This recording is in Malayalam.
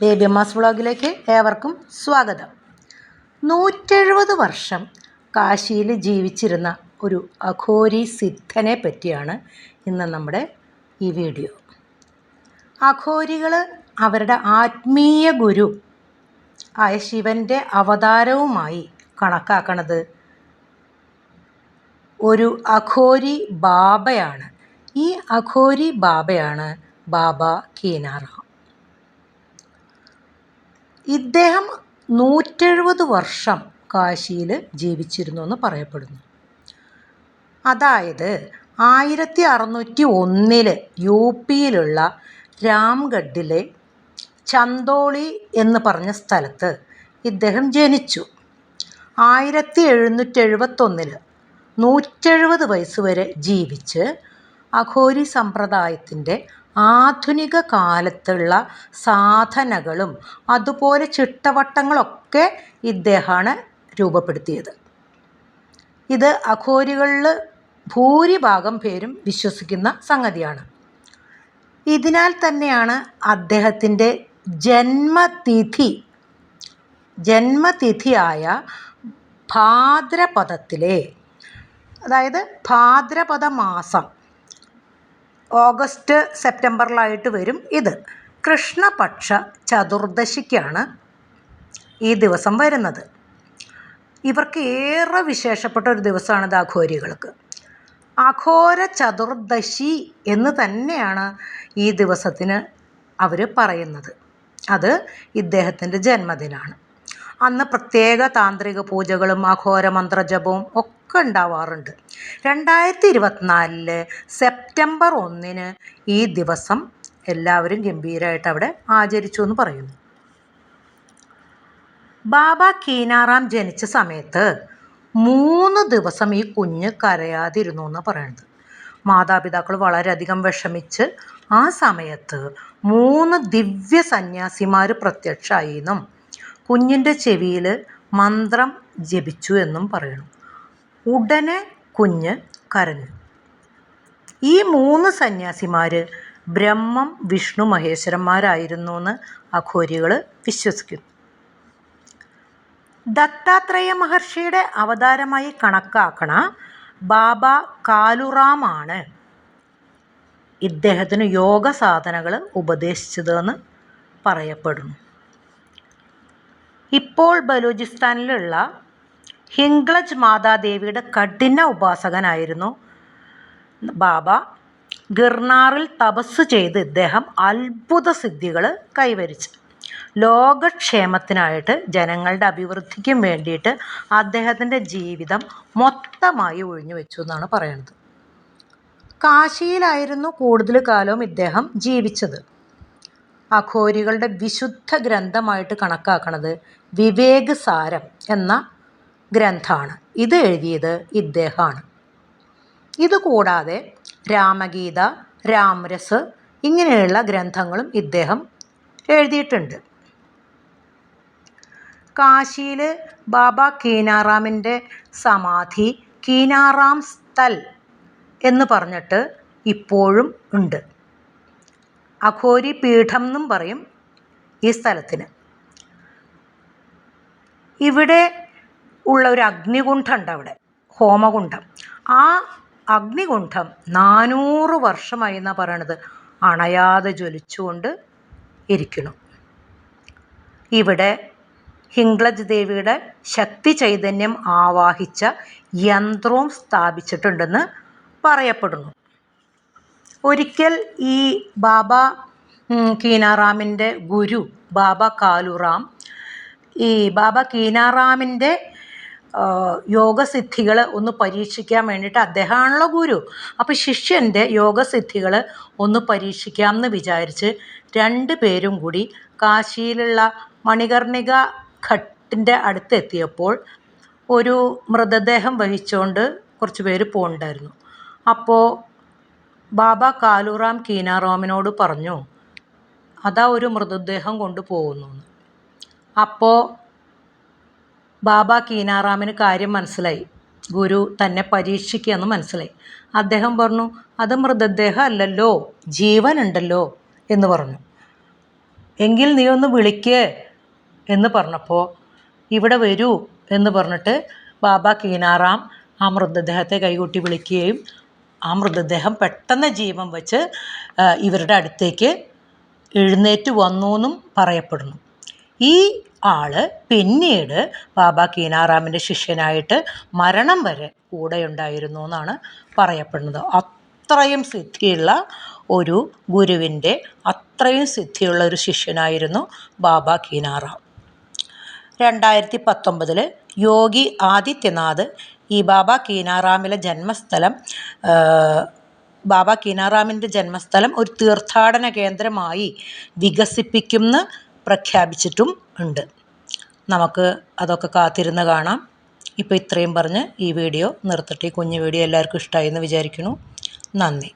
ബേബിയമ്മാസ് വ്ളോഗിലേക്ക് ഏവർക്കും സ്വാഗതം. നൂറ്റെഴുപത് വർഷം കാശിയിൽ ജീവിച്ചിരുന്ന ഒരു അഘോരി സിദ്ധനെ പറ്റിയാണ് ഇന്ന് നമ്മുടെ ഈ വീഡിയോ. അഘോരികൾ അവരുടെ ആത്മീയ ഗുരു ആയ ശിവന്റെ അവതാരവുമായി കണക്കാക്കണത് ഒരു അഘോരി ബാബയാണ്. ഈ അഘോരി ബാബയാണ് ബാബ കീനാറാം. ഇദ്ദേഹം നൂറ്റെഴുപത് വർഷം കാശിയിൽ ജീവിച്ചിരുന്നു എന്ന് പറയപ്പെടുന്നു. അതായത് ആയിരത്തി അറുന്നൂറ്റി ഒന്നിൽ യു പിയിലുള്ള രാംഗഡിലെ ചന്തോളി എന്ന് പറഞ്ഞ സ്ഥലത്ത് ഇദ്ദേഹം ജനിച്ചു. ആയിരത്തി എഴുന്നൂറ്റി എഴുപത്തൊന്നിൽ നൂറ്റെഴുപത് വയസ്സ് വരെ ജീവിച്ച് അഘോരി സമ്പ്രദായത്തിന്റെ ആധുനിക കാലത്തുള്ള സാധനകളും അതുപോലെ ചിട്ടവട്ടങ്ങളൊക്കെ ഇദ്ദേഹമാണ് രൂപപ്പെടുത്തിയത്. ഇത് അഘോരികളിൽ ഭൂരിഭാഗം പേരും വിശ്വസിക്കുന്ന സംഗതിയാണ്. ഇതിനാൽ തന്നെയാണ് അദ്ദേഹത്തിന്റെ ജന്മതിഥി ജന്മതിഥിയായ ഭാദ്രപദത്തിലെ അതായത് ഭാദ്രപദ മാസം ഓഗസ്റ്റ് സെപ്റ്റംബറിലായിട്ട് വരും ഇത്. കൃഷ്ണപക്ഷ ചതുർദശിക്കാണ് ഈ ദിവസം വരുന്നത്. ഇവർക്ക് ഏറെ വിശേഷപ്പെട്ട ഒരു ദിവസമാണ് ഇത് അഘോരികൾക്ക്. അഘോര ചതുർദശി എന്ന് തന്നെയാണ് ഈ ദിവസത്തിന് അവർ പറയുന്നത്. അത് ഇദ്ദേഹത്തിന്റെ ജന്മദിനമാണ് അന്ന് പ്രത്യേക താന്ത്രിക പൂജകളും അഘോര മന്ത്രജപവും ഒക്കെ ഉണ്ടാവാറുണ്ട്. രണ്ടായിരത്തി ഇരുപത്തിനാലിൽ സെപ്റ്റംബർ ഒന്നിന് ഈ ദിവസം എല്ലാവരും ഗംഭീരമായിട്ട് അവിടെ ആചരിച്ചു എന്ന് പറയുന്നു. ബാബ കീനാറാം ജനിച്ച സമയത്ത് മൂന്ന് ദിവസം ഈ കുഞ്ഞ് കരയാതിരുന്നു എന്ന് പറയുന്നത് മാതാപിതാക്കൾ വളരെയധികം വിഷമിച്ച് ആ സമയത്ത് മൂന്ന് ദിവ്യ സന്യാസിമാർ പ്രത്യക്ഷമായി എന്നും കുഞ്ഞിന്റെ ചെവിയിൽ മന്ത്രം ജപിച്ചു എന്നും പറയുന്നു ഉടനെ കുഞ്ഞ് കരഞ്ഞു. ഈ മൂന്ന് സന്യാസിമാർ ബ്രഹ്മം വിഷ്ണു മഹേശ്വരന്മാരായിരുന്നു എന്ന് അഘോരികൾ വിശ്വസിക്കുന്നു. ദത്താത്രേയ മഹർഷിയുടെ അവതാരമായി കണക്കാക്കണ ബാബ കാലുറാമാണ് ഇദ്ദേഹത്തിന് യോഗ സാധനകൾ ഉപദേശിച്ചതെന്ന് പറയപ്പെടുന്നു. ഇപ്പോൾ ബലൂചിസ്ഥാനിലുള്ള ഹിംഗ്ലജ് മാതാദേവിയുടെ കഠിന ഉപാസകനായിരുന്നു ബാബ. ഗിർനാറിൽ തപസ് ചെയ്ത് ഇദ്ദേഹം അത്ഭുത സിദ്ധികൾ കൈവരിച്ചു. ലോകക്ഷേമത്തിനായിട്ട് ജനങ്ങളുടെ അഭിവൃദ്ധിക്കും വേണ്ടിയിട്ട് അദ്ദേഹത്തിന്റെ ജീവിതം മൊത്തമായി ഒഴിഞ്ഞു വെച്ചു എന്നാണ് പറയുന്നത് കാശിയിലായിരുന്നു കൂടുതൽ കാലവും ഇദ്ദേഹം ജീവിച്ചത്. അഘോരികളുടെ വിശുദ്ധ ഗ്രന്ഥമായിട്ട് കണക്കാക്കുന്നത് വിവേക് സാരം എന്ന ഗ്രന്ഥമാണ്. ഇത് എഴുതിയത് ഇദ്ദേഹമാണ്. ഇതുകൂടാതെ രാമഗീത രാമരസ് ഇങ്ങനെയുള്ള ഗ്രന്ഥങ്ങളും ഇദ്ദേഹം എഴുതിയിട്ടുണ്ട്. കാശിയിൽ ബാബ കീനാറാമിന്റെ സമാധി കീനാറാം സ്ഥൽ എന്ന് പറഞ്ഞിട്ട് ഇപ്പോഴും ഉണ്ട്. അഘോരി പീഠം എന്നും പറയും ഈ സ്ഥലത്തിന്. ഇവിടെ ഉള്ള ഒരു അഗ്നികുണ്ഠമുണ്ട് അവിടെ ഹോമകുണ്ഠം. ആ അഗ്നികുണ്ഠം നാനൂറ് വർഷമായി എന്നാണ് പറയണത്. അണയാതെ ജ്വലിച്ചുകൊണ്ട് ഇരിക്കുന്നു. ഇവിടെ ഹിംഗ്ലജ് ദേവിയുടെ ശക്തി ചൈതന്യം ആവാഹിച്ച യന്ത്രവും സ്ഥാപിച്ചിട്ടുണ്ടെന്ന് പറയപ്പെടുന്നു. ഒരിക്കൽ ഈ ബാബ കീനാറാമിന്റെ ഗുരു ബാബ കാലുറാം ഈ ബാബ കീനാറാമിന്റെ യോഗസിദ്ധികൾ ഒന്ന് പരീക്ഷിക്കാൻ വേണ്ടിയിട്ട് അദ്ദേഹമാണല്ലോ ഗുരു. അപ്പോൾ ശിഷ്യന്റെ യോഗസിദ്ധികൾ ഒന്ന് പരീക്ഷിക്കാം എന്ന് വിചാരിച്ച് രണ്ട് പേരും കൂടി കാശിയിലുള്ള മണികർണിക ഘട്ടിന്റെ അടുത്തെത്തിയപ്പോൾ ഒരു മൃതദേഹം വഹിച്ചുകൊണ്ട് കുറച്ച് പേര് പോകണ്ടായിരുന്നു അപ്പോൾ ബാബ കാലുറാം കീനാറോമിനോട് പറഞ്ഞു അതാ ഒരു മൃതദേഹം കൊണ്ടുപോകുന്നു അപ്പോൾ ബാബ കീനാറാമിന് കാര്യം മനസ്സിലായി. ഗുരു തന്നെ പരീക്ഷിക്കുകയെന്ന് മനസ്സിലായി. അദ്ദേഹം പറഞ്ഞു അത് മൃതദേഹം അല്ലല്ലോ ജീവനുണ്ടല്ലോ എന്ന് പറഞ്ഞു. എങ്കിൽ നീ ഒന്ന് വിളിക്കേ എന്ന് പറഞ്ഞപ്പോൾ ഇവിടെ വരൂ എന്ന് പറഞ്ഞിട്ട് ബാബ കീനാറാം ആ മൃതദേഹത്തെ കൈകൂട്ടി വിളിക്കുകയും ആ മൃതദേഹം പെട്ടെന്ന് ജീവൻ വെച്ച് ഇവരുടെ അടുത്തേക്ക് എഴുന്നേറ്റ് വന്നു എന്നും പറയപ്പെടുന്നു. ഈ ആൾ പിന്നീട് ബാബ കീനാറാമിന്റെ ശിഷ്യനായിട്ട് മരണം വരെ കൂടെ ഉണ്ടായിരുന്നു എന്നാണ് പറയപ്പെടുന്നത്. അത്രയും സിദ്ധിയുള്ള ഒരു ഗുരുവിന്റെ അത്രയും സിദ്ധിയുള്ള ഒരു ശിഷ്യനായിരുന്നു ബാബ കീനാറാം. രണ്ടായിരത്തി പത്തൊമ്പതിൽ യോഗി ആദിത്യനാഥ് ഈ ബാബ കീനാറാമിലെ ജന്മസ്ഥലം ബാബ കീനാറാമിന്റെ ജന്മസ്ഥലം ഒരു തീർത്ഥാടന കേന്ദ്രമായി വികസിപ്പിക്കുമെന്ന് പ്രഖ്യാപിച്ചിട്ടും ഉണ്ട്. നമുക്ക് അതൊക്കെ കാത്തിരുന്ന് കാണാം. ഇപ്പോൾ ഇത്രയും പറഞ്ഞ് ഈ വീഡിയോ നിർത്തട്ടെ. കുഞ്ഞു വീഡിയോ എല്ലാവർക്കും ഇഷ്ടമായി എന്ന് വിചാരിക്കുന്നു. നന്ദി.